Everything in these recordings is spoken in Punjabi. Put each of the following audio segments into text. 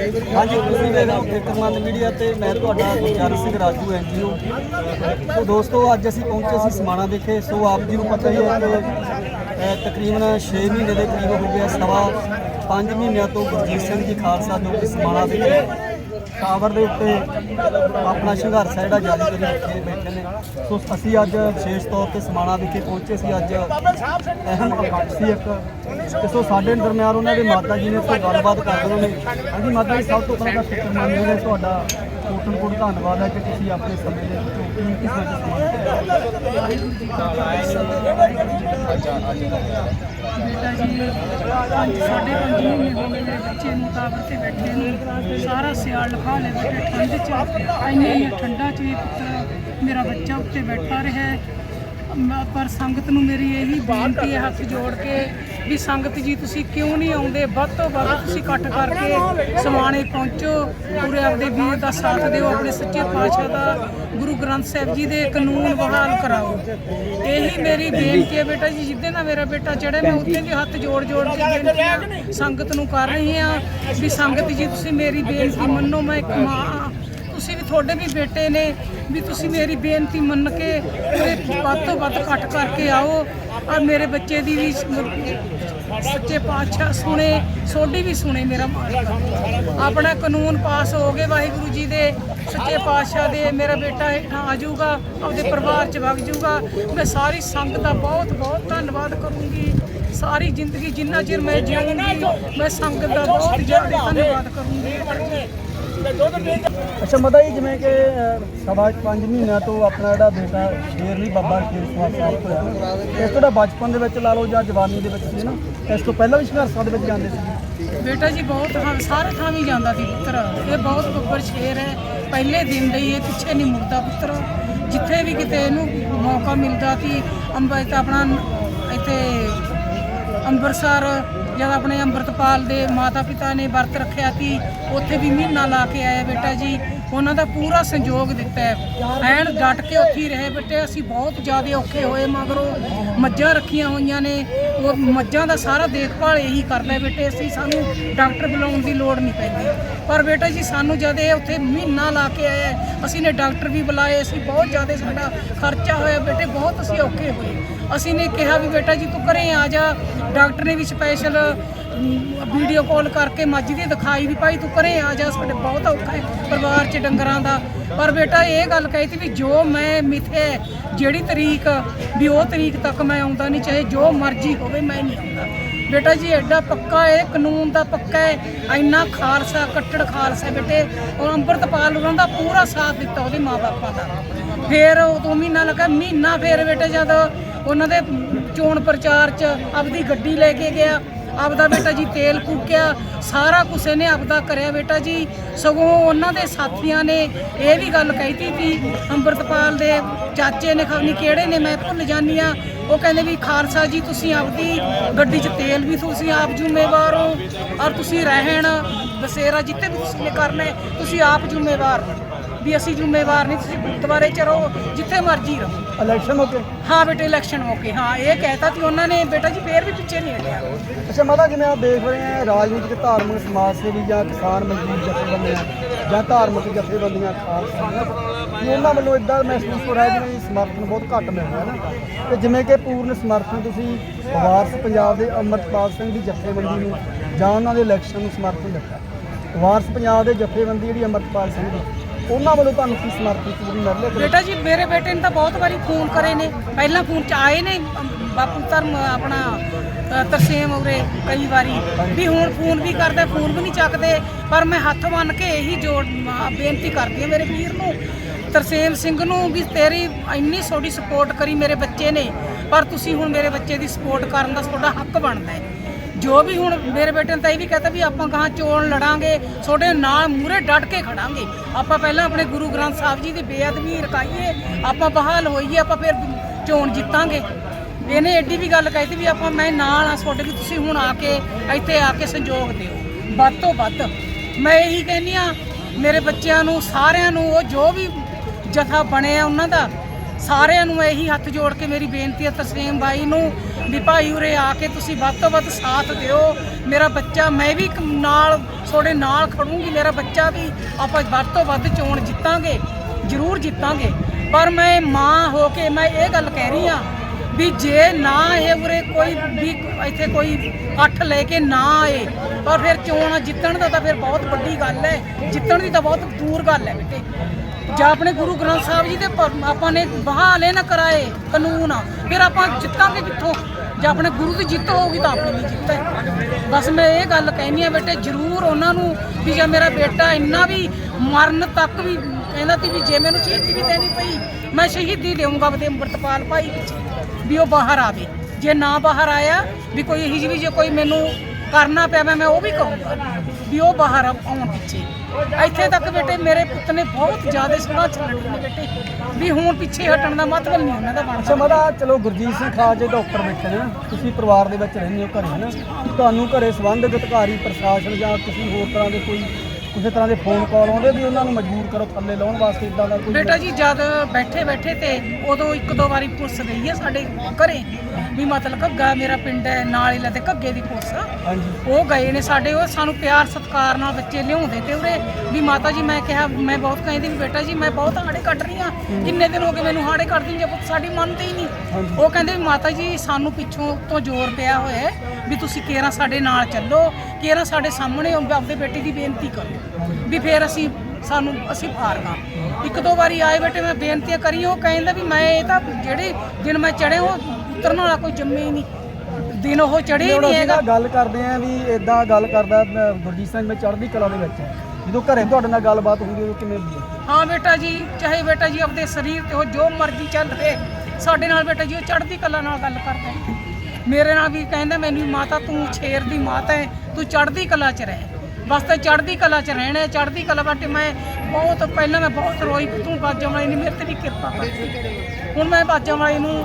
ਹਾਂਜੀ, ਤੁਸੀਂ ਦੇਖ ਰਹੇ ਹੋ ਮੀਡੀਆ ਤੇ ਮੈਂ ਤੁਹਾਡਾ ਗੁਰਚਰਨ ਸਿੰਘ ਰਾਜੂ ਐਨਜੀਓ ਸੋ ਦੋਸਤੋ, ਅੱਜ ਅਸੀਂ ਪਹੁੰਚੇ ਸੀ ਸਮਾਣਾ ਵਿਖੇ। ਸੋ ਆਪ ਜੀ ਨੂੰ ਪਤਾ ਹੀ ਹੈ ਕਿ ਤਕਰੀਬਨ 6 ਮਹੀਨੇ ਦੇ ਕਰੀਬ ਹੋ ਗਿਆ ਸਵਾ 5 ਮਹੀਨਿਆਂ ਤੋਂ ਗੁਰਜੀਤ ਸਿੰਘ ਜੀ ਖਾਲਸਾ ਜੋ ਕਿ ਸਮਾਣਾ ਵਿਖੇ ਟਾਵਰ ਦੇ ਉੱਤੇ ਆਪਣਾ ਸੰਘਰਸ਼ ਹੈ ਜਿਹੜਾ ਜਾਰੀ ਕਰੀ ਰੱਖੇ ਬੈਠੇ ਨੇ। ਸੋ ਅਸੀਂ ਅੱਜ ਵਿਸ਼ੇਸ਼ ਤੌਰ ਤੇ ਸਮਾਣਾ ਵਿਖੇ ਪਹੁੰਚੇ ਸੀ। ਅੱਜ ਅਹਿਮ ਇਕੱਠ ਸੀ ਇੱਕ। ਤੇ ਸੋ ਸਾਡੇ ਦਰਮਿਆਨ ਉਹਨਾਂ ਦੇ ਮਾਤਾ ਜੀ ਨੇ ਕੋਈ ਗੱਲਬਾਤ ਕਰਦੇ ਨੇ ਹਾਂਜੀ, ਮਾਤਾ ਜੀ, ਸਭ ਤੋਂ ਪਹਿਲਾਂ ਤਾਂ ਨੇ ਤੁਹਾਡਾ ਕੋਟਨ ਕੋਟ ਧੰਨਵਾਦ ਹੈ ਕਿ ਤੁਸੀਂ ਆਪਣੇ ਸਮੇਂ ਦੇ ਵਿੱਚੋਂ ਕੀਮਤੀ ਸਮਾਂ ਬੇਟਾ ਜੀ, ਅੱਜ ਸਾਡੇ ਪੰਜ ਮਹੀਨੇ ਹੋ ਗਏ ਮੇਰੇ ਬੱਚੇ ਨੂੰ ਤਾਬਰ ਤੇ ਬੈਠੇ ਨੂੰ। ਸਾਰਾ ਸਿਆਲ ਲਖਾ ਲੈ ਬੈਠੇ ਠੰਡ ਚ ਇੰਨੇ ਠੰਡਾ ਚ ਵੀ ਪੁੱਤਰ ਮੇਰਾ ਬੱਚਾ ਉੱਤੇ ਬੈਠਾ ਰਿਹਾ ਮੈਂ- ਪਰ ਸੰਗਤ ਨੂੰ ਮੇਰੀ ਇਹੀ ਬੇਨਤੀ ਹੈ ਹੱਥ ਜੋੜ ਕੇ ਵੀ ਸੰਗਤ ਜੀ ਤੁਸੀਂ ਕਿਉਂ ਨਹੀਂ ਆਉਂਦੇ? ਵੱਧ ਤੋਂ ਵੱਧ ਤੁਸੀਂ ਇਕੱਠ ਕਰਕੇ ਸਮਾਣੇ ਪਹੁੰਚੋ। ਪੂਰੇ ਆਪਦੇ ਵੀਰ ਦਾ ਸਾਥ ਦਿਓ ਆਪਣੇ ਸੱਚੇ ਪਾਤਸ਼ਾਹ ਦਾ ਗੁਰੂ ਗ੍ਰੰਥ ਸਾਹਿਬ ਜੀ ਦੇ ਕਾਨੂੰਨ ਬਹਾਲ ਕਰਾਓ। ਇਹੀ ਮੇਰੀ ਬੇਨਤੀ ਹੈ ਬੇਟਾ ਜੀ ਜਿੱਦੇ ਨਾਲ ਮੇਰਾ ਬੇਟਾ ਚੜੇ ਮੈਂ ਉੱਤੇ ਵੀ ਹੱਥ ਜੋੜ ਜੋੜ ਕੇ ਬੇਨਤੀਆਂ ਸੰਗਤ ਨੂੰ ਕਰ ਰਹੀ ਹਾਂ ਵੀ ਸੰਗਤ ਜੀ ਤੁਸੀਂ ਮੇਰੀ ਬੇਨਤੀ ਮੰਨੋ। ਮੈਂ ਇੱਕ ਮਾਂ। ਤੁਸੀਂ ਵੀ ਤੁਹਾਡੇ ਵੀ ਬੇਟੇ ਨੇ, ਵੀ ਤੁਸੀਂ ਮੇਰੀ ਬੇਨਤੀ ਮੰਨ ਕੇ ਪੂਰੇ ਵੱਧ ਤੋਂ ਵੱਧ ਘੱਟ ਕਰਕੇ ਆਓ। ਔਰ ਮੇਰੇ ਬੱਚੇ ਦੀ ਵੀ ਸੱਚੇ ਪਾਤਸ਼ਾਹ ਸੁਣੇ ਸੋਡੀ ਵੀ ਸੁਣੇ ਮੇਰਾ ਆਪਣਾ ਕਾਨੂੰਨ ਪਾਸ ਹੋ ਗਏ ਵਾਹਿਗੁਰੂ ਜੀ ਦੇ, ਸੱਚੇ ਪਾਤਸ਼ਾਹ ਦੇ, ਮੇਰਾ ਬੇਟਾ ਹੇਠਾਂ ਆ ਜਾਊਗਾ, ਆਪਦੇ ਪਰਿਵਾਰ ਚ ਵਗ ਜਾਊਗਾ। ਮੈਂ ਸਾਰੀ ਸੰਗਤ ਦਾ ਬਹੁਤ ਬਹੁਤ ਧੰਨਵਾਦ ਕਰੂੰਗੀ। ਸਾਰੀ ਜ਼ਿੰਦਗੀ ਜਿੰਨਾ ਚਿਰ ਮੈਂ ਜਿਉਂਗੀ, ਮੈਂ ਸੰਗਤ ਦਾ ਬਹੁਤ ਜ਼ਿਆਦਾ ਧੰਨਵਾਦ ਕਰੂੰਗੀ। ਅੱਛਾ, ਮਤਾ ਜੀ, ਜਿਵੇਂ ਕਿ ਸਵਾ 5 ਮਹੀਨਿਆਂ ਤੋਂ ਆਪਣਾ ਜਿਹੜਾ ਬੇਟਾ ਸ਼ੇਰਲੀ ਬਾਬਾ ਸ਼ੇਰ ਸਵਾਸ ਸਾਹਿਬ ਹੋਇਆ। ਇਸ ਤੋਂ ਦਾ ਬਚਪਨ ਦੇ ਵਿੱਚ ਲਾ ਲਓ ਜਾਂ ਜਵਾਨੀ ਦੇ ਵਿੱਚ ਸੀ ਨਾ ਇਸ ਤੋਂ ਪਹਿਲਾਂ ਵੀ ਸੰਘਰਸ਼ਾਂ ਦੇ ਵਿੱਚ ਜਾਂਦੇ ਸੀ। ਬੇਟਾ ਜੀ, ਬਹੁਤ ਥਾਂ, ਸਾਰੇ ਥਾਂ ਵੀ ਜਾਂਦਾ ਸੀ ਪੁੱਤਰ। ਇਹ ਬਹੁਤ ਬੱਬਰ ਸ਼ੇਰ ਹੈ। ਪਹਿਲੇ ਦਿਨ ਦੇ ਹੀ ਇਹ ਪਿੱਛੇ ਨਹੀਂ ਮੁੜਦਾ ਪੁੱਤਰ। ਜਿੱਥੇ ਵੀ ਕਿਤੇ ਇਹਨੂੰ ਮੌਕਾ ਮਿਲਦਾ ਸੀ ਅੰਬਰ ਆਪਣਾ ਇੱਥੇ ਅੰਮ੍ਰਿਤਸਰ ਜਦ ਆਪਣੇ ਅੰਮ੍ਰਿਤਪਾਲ ਦੇ ਮਾਤਾ ਪਿਤਾ ਨੇ ਵਰਤ ਰੱਖਿਆ ਸੀ, ਉੱਥੇ ਵੀ ਮਹੀਨਾ ਲਾ ਕੇ ਆਏ ਬੇਟਾ ਜੀ। ਉਹਨਾਂ ਦਾ ਪੂਰਾ ਸੰਯੋਗ ਦਿੱਤਾ ਹੈ। ਐਨ ਡਟ ਕੇ ਉੱਥੇ ਹੀ ਰਹੇ ਬੇਟੇ। ਅਸੀਂ ਬਹੁਤ ਜ਼ਿਆਦਾ ਔਖੇ ਹੋਏ, ਮਗਰੋਂ ਮੱਝਾਂ ਰੱਖੀਆਂ ਹੋਈਆਂ ਨੇ। ਉਹ ਮੱਝਾਂ ਦਾ ਸਾਰਾ ਦੇਖਭਾਲ ਇਹੀ ਕਰਦਾ ਬੇਟੇ। ਅਸੀਂ ਸਾਨੂੰ ਡਾਕਟਰ ਬੁਲਾਉਣ ਦੀ ਲੋੜ ਨਹੀਂ ਪੈਂਦੀ। ਪਰ ਬੇਟਾ ਜੀ, ਸਾਨੂੰ ਜਦ ਇਹ ਉੱਥੇ ਮਹੀਨਾ ਲਾ ਕੇ ਆਇਆ ਅਸੀਂ ਨੇ ਡਾਕਟਰ ਵੀ ਬੁਲਾਏ। ਅਸੀਂ ਬਹੁਤ ਜ਼ਿਆਦਾ ਸਾਡਾ ਖਰਚਾ ਹੋਇਆ। ਬੇਟੇ, ਬਹੁਤ ਅਸੀਂ ਔਖੇ ਹੋਏ। ਅਸੀਂ ਨੇ ਕਿਹਾ ਵੀ ਬੇਟਾ ਜੀ ਤੂੰ ਘਰੇ ਆ ਜਾ, ਡਾਕਟਰ ਨੇ ਵੀ ਸਪੈਸ਼ਲ ਵੀਡੀਓ ਕਾਲ ਕਰਕੇ ਮੱਝ ਦੀ ਦਿਖਾਈ ਵੀ ਭਾਈ ਤੂੰ ਘਰੇ ਆ ਜਾ, ਸਾਡੇ ਬਹੁਤ ਔਖਾ ਹੈ ਪਰਿਵਾਰ 'ਚ ਡੰਗਰਾਂ ਦਾ। ਪਰ ਬੇਟਾ ਇਹ ਗੱਲ ਕਹੀ ਤੀ ਵੀ ਜੋ ਮੈਂ ਮਿੱਥੇ, ਜਿਹੜੀ ਤਰੀਕ, ਵੀ ਉਹ ਤਰੀਕ ਤੱਕ ਮੈਂ ਆਉਂਦਾ ਨਹੀਂ ਚਾਹੇ ਜੋ ਮਰਜ਼ੀ ਹੋਵੇ ਮੈਂ ਨਹੀਂ ਆਉਂਦਾ। ਬੇਟਾ ਜੀ ਐਡਾ ਪੱਕਾ ਹੈ ਕਾਨੂੰਨ ਦਾ ਪੱਕਾ ਹੈ, ਇੰਨਾ ਖਾਲਸਾ, ਕੱਟੜ ਖਾਲਸਾ ਹੈ ਬੇਟੇ, ਔਰ ਅੰਮ੍ਰਿਤਪਾਲ ਉਹਨਾਂ ਦਾ ਪੂਰਾ ਸਾਥ ਦਿੱਤਾ ਉਹਦੇ ਮਾਪੇ ਦਾ। ਫਿਰ ਉਦੋਂ ਮਹੀਨਾ ਲੱਗਾ, ਮਹੀਨਾ ਫਿਰ ਬੇਟੇ ਜਦ ਉਹਨਾਂ ਦੇ ਚੋਣ ਪ੍ਰਚਾਰ 'ਚ ਆਪਦੀ ਗੱਡੀ ਲੈ ਕੇ ਗਿਆ, ਆਪਦਾ ਬੇਟਾ ਜੀ ਤੇਲ ਕੂਕਿਆ ਸਾਰਾ ਕੁਛ ਇਹਨੇ ਆਪਦਾ ਕਰਿਆ ਬੇਟਾ ਜੀ। ਸਗੋਂ ਉਹਨਾਂ ਦੇ ਸਾਥੀਆਂ ਨੇ ਇਹ ਵੀ ਗੱਲ ਕਹੀਤੀ ਸੀ ਅੰਮ੍ਰਿਤਪਾਲ ਦੇ ਚਾਚੇ ਨੇ ਖਬਨੀ ਕਿਹੜੇ ਨੇ, ਮੈਂ ਭੁੱਲ ਜਾਨੀ ਆ ਉਹ ਕਹਿੰਦੇ ਵੀ ਖਾਲਸਾ ਜੀ, ਤੁਸੀਂ ਆਪਦੀ ਗੱਡੀ 'ਚ ਤੇਲ ਵੀ ਤੁਸੀਂ ਆਪ ਜ਼ਿੰਮੇਵਾਰ ਹੋ ਔਰ ਤੁਸੀਂ ਰਹਿਣ ਬਸੇਰਾ ਜਿੱਤੇ ਵੀ ਤੁਸੀਂ ਨੇ ਕਰਨਾ ਤੁਸੀਂ ਆਪ ਜ਼ਿੰਮੇਵਾਰ ਹੋ। ਵੀ ਅਸੀਂ ਜ਼ਿੰਮੇਵਾਰ ਨਹੀਂ ਤੁਸੀਂ ਗੁਰਦੁਆਰੇ ਚ ਰਹੋ ਜਿੱਥੇ ਮਰਜ਼ੀ ਰਹੋ। ਇਲੈਕਸ਼ਨ ਹੋ ਕੇ ਹਾਂ ਬੇਟੇ ਇਲੈਕਸ਼ਨ ਮੌਕੇ ਹਾਂ ਇਹ ਕਹਿਤਾ ਸੀ ਉਹਨਾਂ ਨੇ ਬੇਟਾ ਜੀ ਫੇਰ ਵੀ ਪਿੱਛੇ ਨਹੀਂ ਹਟਿਆ। ਅੱਛਾ ਮਾਤਾ ਜਿਵੇਂ ਆਪ ਦੇਖ ਰਹੇ ਆ ਰਾਜਨੀਤਿਕ ਧਾਰਮਿਕ ਸਮਾਜ ਸੇਵੀ ਜਾਂ ਕਿਸਾਨ ਮਜ਼ਦੂਰ ਜਥੇਬੰਦੀਆਂ ਜਾਂ ਧਾਰਮਿਕ ਜਥੇਬੰਦੀਆਂ ਖਾਲਸਾ ਕਿ ਉਹਨਾਂ ਵੱਲੋਂ ਇਦਾਂ ਮਹਿਸੂਸ ਹੋ ਰਿਹਾ ਜਿਵੇਂ ਸਮਰਥਨ ਬਹੁਤ ਘੱਟ ਮਿਲ ਰਿਹਾ ਨਾ। ਤੇ ਜਿਵੇਂ ਕਿ ਪੂਰਨ ਸਮਰਥਨ ਤੁਸੀਂ ਵਾਰਸ ਪੰਜਾਬ ਦੇ ਅਮਰਪਾਲ ਸਿੰਘ ਦੀ ਜਥੇਬੰਦੀ ਨੂੰ ਜਾਂ ਉਹਨਾਂ ਦੇ ਇਲੈਕਸ਼ਨ ਨੂੰ ਸਮਰਥਨ ਦਿੱਤਾ। ਵਾਰਸ ਪੰਜਾਬ ਦੇ ਜਥੇਬੰਦੀ ਜਿਹੜੀ ਅਮਰਪਾਲ ਸਿੰਘ ਦੀ। ਉਹਨਾਂ ਵੱਲੋਂ ਤੁਹਾਨੂੰ ਕੀ ਸਮਰਥਨ ਜਿਹੜੀ ਮਿਲ ਬੇਟਾ ਜੀ, ਮੇਰੇ ਬੇਟੇ ਨੇ ਤਾਂ ਬਹੁਤ ਵਾਰੀ ਫੋਨ ਕਰੇ ਨੇ। ਪਹਿਲਾਂ ਫੋਨ ਚ ਆਏ ਨੇ ਬਾਪੂ ਧਰਮ, ਆਪਣਾ ਤਰਸੇਮ ਉਰੇ ਕਈ ਵਾਰੀ। ਵੀ ਹੁਣ ਫੋਨ ਵੀ ਕਰਦਾ, ਫੋਨ ਵੀ ਨਹੀਂ ਚੱਕਦੇ। ਪਰ ਮੈਂ ਹੱਥ ਬੰਨ ਕੇ ਇਹੀ ਜੋੜ ਬੇਨਤੀ ਕਰਦੀ ਹਾਂ ਮੇਰੇ ਵੀਰ ਨੂੰ, ਤਰਸੇਮ ਸਿੰਘ ਨੂੰ ਵੀ ਤੇਰੀ ਇੰਨੀ ਸੋਡੀ ਸਪੋਰਟ ਕਰੀ ਮੇਰੇ ਬੱਚੇ ਨੇ। ਪਰ ਤੁਸੀਂ ਹੁਣ ਮੇਰੇ ਬੱਚੇ ਦੀ ਸਪੋਰਟ ਕਰਨ ਦਾ ਤੁਹਾਡਾ ਹੱਕ ਬਣਦਾ ਹੈ। ਜੋ ਵੀ ਹੁਣ ਮੇਰੇ ਬੇਟੇ ਨੇ ਤਾਂ ਇਹ ਵੀ ਕਹਤਾ ਵੀ ਆਪਾਂ ਕਹਾਂ ਚੋਣ ਲੜਾਂਗੇ, ਤੁਹਾਡੇ ਨਾਲ ਮੂਰੇ ਡਟ ਕੇ ਖੜਾਂਗੇ। ਆਪਾਂ ਪਹਿਲਾਂ ਆਪਣੇ ਗੁਰੂ ਗ੍ਰੰਥ ਸਾਹਿਬ ਜੀ ਦੀ ਬੇਅਦਬੀ ਰਕਾਈਏ, ਆਪਾਂ ਬਹਾਲ ਹੋਈਏ, ਆਪਾਂ ਫਿਰ ਚੋਣ ਜਿੱਤਾਂਗੇ। ਇਹਨੇ ਐਡੀ ਵੀ ਗੱਲ ਕਹੀ ਤੀ ਵੀ ਆਪਾਂ ਮੈਂ ਨਾਲ ਆ, ਤੁਹਾਡੇ ਵੀ ਤੁਸੀਂ ਹੁਣ ਆ ਕੇ ਇੱਥੇ ਆ ਕੇ ਸੰਯੋਗ ਦਿਓ। ਵੱਧ ਤੋਂ ਵੱਧ ਮੈਂ ਇਹੀ ਕਹਿੰਦੀ ਆ ਮੇਰੇ ਬੱਚਿਆਂ ਨੂੰ, ਸਾਰਿਆਂ ਨੂੰ, ਉਹ ਜੋ ਵੀ ਜਥਾ ਬਣਿਆ ਉਹਨਾਂ ਦਾ ਸਾਰਿਆਂ ਨੂੰ ਇਹੀ ਹੱਥ ਜੋੜ ਕੇ ਮੇਰੀ ਬੇਨਤੀ ਹੈ ਤਸਲੀਮ ਬਾਈ ਨੂੰ ਵੀ ਭਾਈ ਉਰੇ ਆ ਕੇ ਤੁਸੀਂ ਵੱਧ ਤੋਂ ਵੱਧ ਸਾਥ ਦਿਓ। ਮੇਰਾ ਬੱਚਾ, ਮੈਂ ਵੀ ਨਾਲ, ਤੁਹਾਡੇ ਨਾਲ ਖੜੂੰਗੀ। ਮੇਰਾ ਬੱਚਾ ਵੀ ਆਪਾਂ ਵੱਧ ਤੋਂ ਵੱਧ ਚੋਣ ਜਿੱਤਾਂਗੇ, ਜ਼ਰੂਰ ਜਿੱਤਾਂਗੇ। ਪਰ ਮੈਂ ਮਾਂ ਹੋ ਕੇ ਮੈਂ ਇਹ ਗੱਲ ਕਹਿ ਰਹੀ ਹਾਂ ਵੀ ਜੇ ਨਾ ਇਹ ਉਰੇ ਕੋਈ ਵੀ ਇੱਥੇ ਕੋਈ ਇਕੱਠ ਲੈ ਕੇ ਨਾ ਆਏ, ਪਰ ਫਿਰ ਚੋਣ ਜਿੱਤਣ ਦਾ ਤਾਂ ਫਿਰ ਬਹੁਤ ਵੱਡੀ ਗੱਲ ਹੈ। ਜਿੱਤਣ ਦੀ ਤਾਂ ਬਹੁਤ ਦੂਰ ਗੱਲ ਹੈ ਬੇਟੇ। ਜਾਂ ਆਪਣੇ ਗੁਰੂ ਗ੍ਰੰਥ ਸਾਹਿਬ ਜੀ ਦੇ ਆਪਾਂ ਨੇ ਬਹਾਲੇ ਨਾ ਕਰਾਏ, ਕਾਨੂੰਨ ਫਿਰ ਆਪਾਂ ਜਿੱਤਾਂਗੇ ਕਿੱਥੋਂ? ਜੇ ਆਪਣੇ ਗੁਰੂ ਦੀ ਜਿੱਤ ਹੋਊਗੀ ਤਾਂ ਆਪਣੀ ਵੀ ਜਿੱਤ ਹੈ। ਬਸ ਮੈਂ ਇਹ ਗੱਲ ਕਹਿਨੀ ਆ ਬੇਟੇ, ਜ਼ਰੂਰ ਉਹਨਾਂ ਨੂੰ ਵੀ ਜੇ ਮੇਰਾ ਬੇਟਾ ਇੰਨਾ ਵੀ ਮਰਨ ਤੱਕ ਵੀ ਕਹਿੰਦਾ ਸੀ ਵੀ ਜੇ ਮੈਨੂੰ ਸ਼ਹੀਦੀ ਵੀ ਦੇਣੀ ਪਈ, ਮੈਂ ਸ਼ਹੀਦੀ ਦੇਵਾਂਗਾ ਉਹਦੇ ਅੰਮ੍ਰਿਤਪਾਲ ਭਾਈ ਵੀ ਉਹ ਬਾਹਰ ਆਵੇ। ਜੇ ਨਾ ਬਾਹਰ ਆਇਆ, ਵੀ ਕੋਈ ਇਹੀ ਜਿਹੀ ਵੀ ਜੇ ਕੋਈ ਮੈਨੂੰ ਕਰਨਾ ਪਿਆ ਮੈਂ ਉਹ ਵੀ ਕਹੂੰਗਾ ਵੀ ਉਹ ਬਾਹਰ ਆਉਣ ਪਿੱਛੇ। ਇੱਥੇ ਤੱਕ ਬੇਟੇ, ਮੇਰੇ ਪੁੱਤ ਨੇ ਬਹੁਤ ਜ਼ਿਆਦਾ ਸੰਘਰਸ਼ ਲੜੇ ਨੇ ਬੇਟੇ। ਵੀ ਹੁਣ ਪਿੱਛੇ ਹਟਣ ਦਾ ਮਤਲਬ ਨਹੀਂ ਉਹਨਾਂ ਦਾ ਬਣਦਾ। ਮਾਤਾ, ਚਲੋ ਗੁਰਜੀਤ ਸਿੰਘ ਖਾਲਜੇ ਡਾਕਟਰ ਬੈਠੇ ਨੇ, ਤੁਸੀਂ ਪਰਿਵਾਰ ਦੇ ਵਿੱਚ ਰਹਿੰਦੇ ਹੋ ਘਰੇ ਨਾ ਤੁਹਾਨੂੰ ਘਰੇ ਸੰਬੰਧਿਤ ਅਧਿਕਾਰੀ, ਪ੍ਰਸ਼ਾਸਨ ਜਾਂ ਤੁਸੀਂ ਹੋਰ ਤਰ੍ਹਾਂ ਦੇ ਕੋਈ ਕਿਸੇ ਤਰ੍ਹਾਂ ਦੇ ਫੋਨ ਕਾਲ ਆਉਂਦੇ ਵੀ ਉਹਨਾਂ ਨੂੰ ਮਜਬੂਰ ਕਰੋ ਥੱਲੇ ਲਾਉਣ ਵਾਸਤੇ ਇਦਾਂ ਦਾ ਕੋਈ ਬੇਟਾ ਜੀ ਜਦ ਬੈਠੇ ਬੈਠੇ ਤੇ ਉਦੋਂ ਇੱਕ ਦੋ ਵਾਰੀ ਪੁਲਿਸ ਗਈ ਹੈ ਸਾਡੇ ਘਰੇ ਵੀ ਮਤਲਬ ਘੱਗਾ ਮੇਰਾ ਪਿੰਡ ਹੈ ਨਾਲ ਹੀ ਲੱਤੇ ਘੱਗੇ ਦੀ ਪੁਲਿਸ ਹਾਂਜੀ। ਉਹ ਗਏ ਨੇ ਸਾਡੇ ਉਹ ਸਾਨੂੰ ਪਿਆਰ ਸਤਿਕਾਰ ਨਾਲ ਬੱਚੇ ਲਿਆਉਂਦੇ ਤੇ ਉਰੇ ਵੀ ਮਾਤਾ ਜੀ ਮੈਂ ਕਿਹਾ ਮੈਂ ਬਹੁਤ ਕਹਿੰਦੀ ਵੀ ਬੇਟਾ ਜੀ ਮੈਂ ਬਹੁਤ ਹਾੜੇ ਕੱਢ ਰਹੀ ਹਾਂ। ਕਿੰਨੇ ਦਿਨ ਹੋ ਗਏ ਮੈਨੂੰ ਹਾੜੇ ਕੱਢਦੀ ਜੇ ਪੁੱਤ ਸਾਡੀ ਮੰਨਦੇ ਹੀ ਨਹੀਂ। ਉਹ ਕਹਿੰਦੇ ਵੀ ਮਾਤਾ ਜੀ ਸਾਨੂੰ ਪਿੱਛੋਂ ਤੋਂ ਜ਼ੋਰ ਪਿਆ ਹੋਇਆ ਵੀ ਤੁਸੀਂ ਕੇਰਾ ਸਾਡੇ ਨਾਲ ਚੱਲੋ ਕੇਰਾ ਸਾਡੇ ਸਾਹਮਣੇ ਆਪਦੇ ਬੇਟੇ ਦੀ ਬੇਨਤੀ ਕਰੋ। ਵੀ ਫਿਰ ਅਸੀਂ ਸਾਨੂੰ ਅਸੀਂ ਹਾਰਨਾ ਇੱਕ ਦੋ ਵਾਰੀ ਆਏ ਬੇਟੇ ਮੈਂ ਬੇਨਤੀਆਂ ਕਰੀ ਉਹ ਕਹਿੰਦਾ ਵੀ ਮੈਂ ਇਹ ਤਾਂ ਜਿਹੜੇ ਦਿਨ ਮੈਂ ਚੜੇ ਉਹ ਉਤਰਨ ਵਾਲਾ ਕੋਈ ਜੰਮੇ ਹੀ ਨਹੀਂ। ਦਿਨ ਉਹ ਚੜੇ ਹੀ ਨਹੀਂ ਹੈਗਾ। ਗੱਲ ਕਰਦੇ ਆਂ ਵੀ ਇਦਾਂ ਗੱਲ ਕਰਦਾ ਗੁਰਜੀਤ ਸਿੰਘ ਮੈਂ ਚੜ੍ਹਦੀ ਕਲਾ ਦੇ ਵਿੱਚ। ਜਦੋਂ ਘਰੇ ਤੁਹਾਡੇ ਨਾਲ ਗੱਲਬਾਤ ਹੁੰਦੀ ਉਦੋਂ ਕਿਵੇਂ ਹੁੰਦੀ ਹੈ? ਬੇਟਾ ਜੀ ਚਾਹੇ ਬੇਟਾ ਜੀ ਆਪਦੇ ਸਰੀਰ ਤੇ ਉਹ ਜੋ ਮਰਜ਼ੀ ਚੱਲ ਰਹੇ ਸਾਡੇ ਨਾਲ ਬੇਟਾ ਜੀ ਉਹ ਚੜ੍ਹਦੀ ਕਲਾ ਨਾਲ ਗੱਲ ਕਰਦਾ। ਮੇਰੇ ਨਾਲ ਵੀ ਕਹਿੰਦਾ ਮੈਨੂੰ ਮਾਤਾ ਤੂੰ ਸ਼ੇਰ ਦੀ ਮਾਤਾ ਹੈ, ਤੂੰ ਚੜ੍ਹਦੀ ਕਲਾ 'ਚ ਰਹਿ। ਬਸ ਤਾਂ ਚੜ੍ਹਦੀ ਕਲਾ 'ਚ ਰਹਿਣਾ, ਚੜ੍ਹਦੀ ਕਲਾ ਬਾਟੇ ਮੈਂ ਬਹੁਤ ਪਹਿਲਾਂ ਮੈਂ ਬਹੁਤ ਰੋਈ, ਤੂੰ ਬਾਜਾਂ ਵਾਲੀ ਨੇ, ਮੇਰੇ ਤੇ ਵੀ ਕਿਰਪਾ ਕਰਤੀ ਹੁਣ ਮੈਂ ਬਾਜਾਂ ਵਾਲੀ ਨੂੰ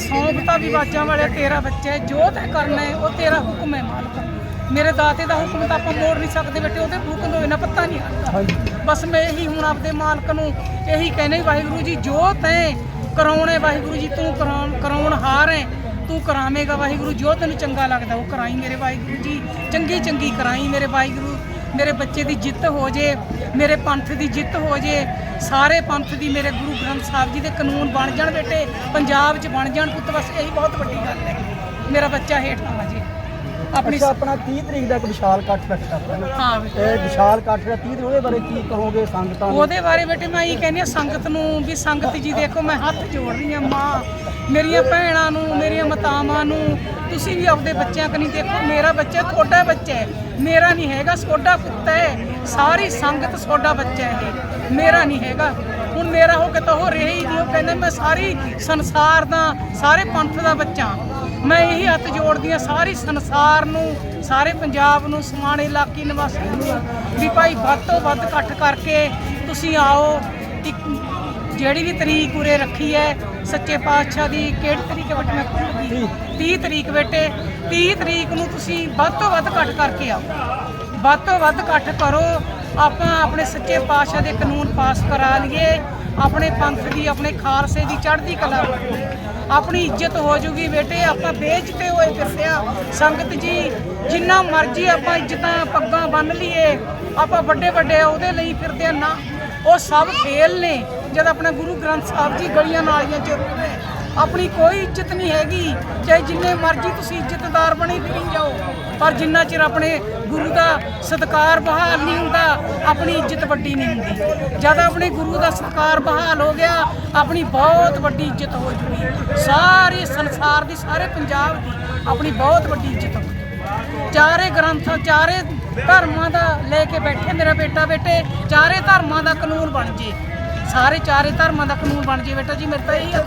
ਸੌਂਪਤਾ ਵੀ ਬਾਜਾਂ ਵਾਲੇ, ਤੇਰਾ ਬੱਚਾ ਹੈ, ਜੋ ਤੈਂ ਕਰਨਾ ਹੈ, ਉਹ ਤੇਰਾ ਹੁਕਮ ਹੈ ਮਾਲਕ। ਮੇਰੇ ਦਾਤੇ ਦਾ ਹੁਕਮ ਤਾਂ ਆਪਾਂ ਮੋੜ ਨਹੀਂ ਸਕਦੇ ਬੇਟੇ, ਉਹਦੇ ਹੁਕਮ ਤੋਂ ਬਿਨਾਂ ਪਤਾ ਨਹੀਂ ਆਉਂਦਾ ਬਸ ਮੈਂ ਇਹੀ ਹੁਣ ਆਪਦੇ ਮਾਲਕ ਨੂੰ ਇਹੀ ਕਹਿੰਦੇ ਵਾਹਿਗੁਰੂ ਜੀ, ਜੋ ਤੈਂ ਕਰਾਉਣੇ ਵਾਹਿਗੁਰੂ ਜੀ, ਤੂੰ ਕਰਾਉਣ ਕਰਾਉਣ ਹਾਰ ਹੈ ਤੂੰ ਕਰਾਵੇਂਗਾ ਵਾਹਿਗੁਰੂ ਜੋ ਤੈਨੂੰ ਚੰਗਾ ਲੱਗਦਾ ਉਹ ਕਰਾਈ ਮੇਰੇ ਵਾਹਿਗੁਰੂ ਜੀ। ਚੰਗੀ ਚੰਗੀ ਕਰਾਈ ਮੇਰੇ ਵਾਹਿਗੁਰੂ। ਮੇਰੇ ਬੱਚੇ ਦੀ ਜਿੱਤ ਹੋ ਜੇ ਮੇਰੇ ਪੰਥ ਦੀ ਜਿੱਤ ਹੋ ਜੇ ਸਾਰੇ ਪੰਥ ਦੀ ਮੇਰੇ ਗੁਰੂ ਗ੍ਰੰਥ ਸਾਹਿਬ ਜੀ ਦੇ ਕਾਨੂੰਨ ਬਣ ਜਾਣ ਬੇਟੇ ਪੰਜਾਬ 'ਚ ਬਣ ਜਾਣ ਪੁੱਤ ਬਸ ਇਹੀ ਬਹੁਤ ਵੱਡੀ ਗੱਲ ਹੈ। ਮੇਰਾ ਬੱਚਾ ਹੇਠ ਆ ਜੇ। ਆਪਣੀ ਆਪਣਾ 30 ਤਰੀਕ ਦਾ ਇੱਕ ਵਿਸ਼ਾਲ ਇਕੱਠ ਨੇ? ਹਾਂ। ਇਹ ਵਿਸ਼ਾਲ। ਇਕੱਠ ਦਾ 30 ਉਹਦੇ ਬਾਰੇ ਕੀ ਕਹੋਗੇ ਸੰਗਤਾਂ ਨੂੰ? ਉਹਦੇ ਬਾਰੇ ਬੇਟੇ ਮੈਂ ਇਹ ਕਹਿੰਦੀ ਹਾਂ ਸੰਗਤ ਨੂੰ ਵੀ ਸੰਗਤ ਜੀ ਦੇਖੋ ਮੈਂ ਹੱਥ ਜੋੜ ਰਹੀ ਹਾਂ ਮਾਂ। ਮੇਰੀਆਂ ਭੈਣਾਂ ਨੂੰ, ਮੇਰੀਆਂ ਮਾਤਾਵਾਂ ਨੂੰ, ਤੁਸੀਂ ਵੀ ਆਪਦੇ ਬੱਚਿਆਂ ਕਨੀ ਦੇਖੋ, ਮੇਰਾ ਬੱਚਾ ਤੁਹਾਡਾ ਬੱਚਾ ਹੈ, ਮੇਰਾ ਨਹੀਂ ਹੈਗਾ, ਤੁਹਾਡਾ ਪੁੱਤ ਹੈ, ਸਾਰੀ ਸੰਗਤ ਤੁਹਾਡਾ ਬੱਚਾ ਹੈ ਇਹ, ਮੇਰਾ ਨਹੀਂ ਹੈਗਾ। ਹੁਣ ਮੇਰਾ ਹੋ ਕੇ ਤਾਂ ਉਹ ਰਿਹਾ ਹੀ ਨਹੀਂ, ਉਹ ਕਹਿੰਦੇ ਮੈਂ ਸਾਰੀ ਸੰਸਾਰ ਦਾ, ਸਾਰੇ ਪੰਥ ਦਾ ਬੱਚਾ ਮੈਂ ਇਹੀ ਹੱਥ ਜੋੜਦੀ ਹਾਂ, ਸਾਰੀ ਸੰਸਾਰ ਨੂੰ, ਸਾਰੇ ਪੰਜਾਬ ਨੂੰ, ਸਮਾਣੇ ਇਲਾਕੇ, ਨਿਵਾਸੀਆਂ ਨੂੰ, ਵੀ ਭਾਈ ਵੱਧ ਤੋਂ ਵੱਧ ਇਕੱਠ ਕਰਕੇ ਤੁਸੀਂ ਆਓ ਜਿਹੜੀ ਵੀ ਤਰੀਕ ਉਰੇ ਰੱਖੀ ਹੈ ਸੱਚੇ ਪਾਤਸ਼ਾਹ ਦੀ ਕਿਹੜੀ ਤਰੀਕ ਹੈ ਬੇਟੇ ਮੈਂ ਭੁੱਲ ਗਈ। 30 ਤਰੀਕ ਬੇਟੇ 30 ਤਰੀਕ ਨੂੰ ਤੁਸੀਂ ਵੱਧ ਤੋਂ ਵੱਧ ਇਕੱਠ ਕਰਕੇ ਆਓ। ਵੱਧ ਤੋਂ ਵੱਧ ਇਕੱਠ ਕਰੋ। ਆਪਾਂ ਆਪਣੇ ਸੱਚੇ ਪਾਤਸ਼ਾਹ ਦੇ ਕਾਨੂੰਨ ਪਾਸ ਕਰਾ ਲਈਏ। ਆਪਣੇ ਪੰਥ ਦੀ ਆਪਣੇ ਖਾਲਸੇ ਦੀ ਚੜ੍ਹਦੀ ਕਲਾ। ਆਪਣੀ ਇੱਜ਼ਤ ਹੋ ਜੂਗੀ ਬੇਟੇ। ਆਪਾਂ ਬੇਇੱਜ਼ਤੇ ਹੋਏ ਫਿਰਦੇ ਆ। ਸੰਗਤ ਜੀ ਜਿੰਨਾ ਮਰਜ਼ੀ ਆਪਾਂ ਇੱਜ਼ਤਾਂ ਪੱਗਾਂ ਬੰਨ ਲਈਏ ਆਪਾਂ ਵੱਡੇ ਵੱਡੇ ਉਹਦੇ ਲਈ ਫਿਰਦੇ ਆ। ਨਾ ਉਹ ਸਭ ਫੇਲ ਨੇ। ਜਦ ਆਪਣਾ ਗੁਰੂ ਗ੍ਰੰਥ ਸਾਹਿਬ ਜੀ ਗਲੀਆਂ ਨਾਲੀਆਂ ਚ ਰੁਲਦੇ ਆਪਣੀ ਕੋਈ ਇੱਜ਼ਤ ਨਹੀਂ ਹੈਗੀ, ਚਾਹੇ ਜਿੰਨੇ ਮਰਜ਼ੀ ਤੁਸੀਂ ਇੱਜ਼ਤਦਾਰ ਬਣੀ ਫਿਰੀ ਜਾਓ, ਪਰ ਜਿੰਨਾ ਚਿਰ ਆਪਣੇ ਗੁਰੂ ਦਾ ਸਤਕਾਰ ਬਹਾਲ ਨਹੀਂ ਹੁੰਦਾ, ਆਪਣੀ ਇੱਜ਼ਤ ਵੱਡੀ ਨਹੀਂ ਹੁੰਦੀ। ਜਦ ਆਪਣੇ ਗੁਰੂ ਦਾ ਸਤਕਾਰ ਬਹਾਲ ਹੋ ਗਿਆ, ਆਪਣੀ ਬਹੁਤ ਵੱਡੀ ਇੱਜ਼ਤ ਹੋ ਜੂਗੀ। ਸਾਰੇ ਸੰਸਾਰ ਦੀ, ਸਾਰੇ ਪੰਜਾਬ ਦੀ ਆਪਣੀ ਬਹੁਤ ਵੱਡੀ ਇੱਜ਼ਤ ਹੋ ਜੂਗੀ। ਚਾਰੇ ਗ੍ਰੰਥ, ਚਾਰੇ ਧਰਮਾਂ ਦਾ ਲੈ ਕੇ ਬੈਠੇ ਮੇਰਾ ਬੇਟਾ ਬੇਟੇ, ਚਾਰੇ ਧਰਮਾਂ ਦਾ ਕਾਨੂੰਨ ਬਣ ਜੇ। ਸਾਰੇ ਚਾਰੇ ਧਰਮਾਂ ਦਾ ਕਾਨੂੰਨ ਬਣ ਜੇ ਬੇਟਾ ਜੀ ਮੇਰੇ ਤਾਂ ਇਹੀ ਹੱਥ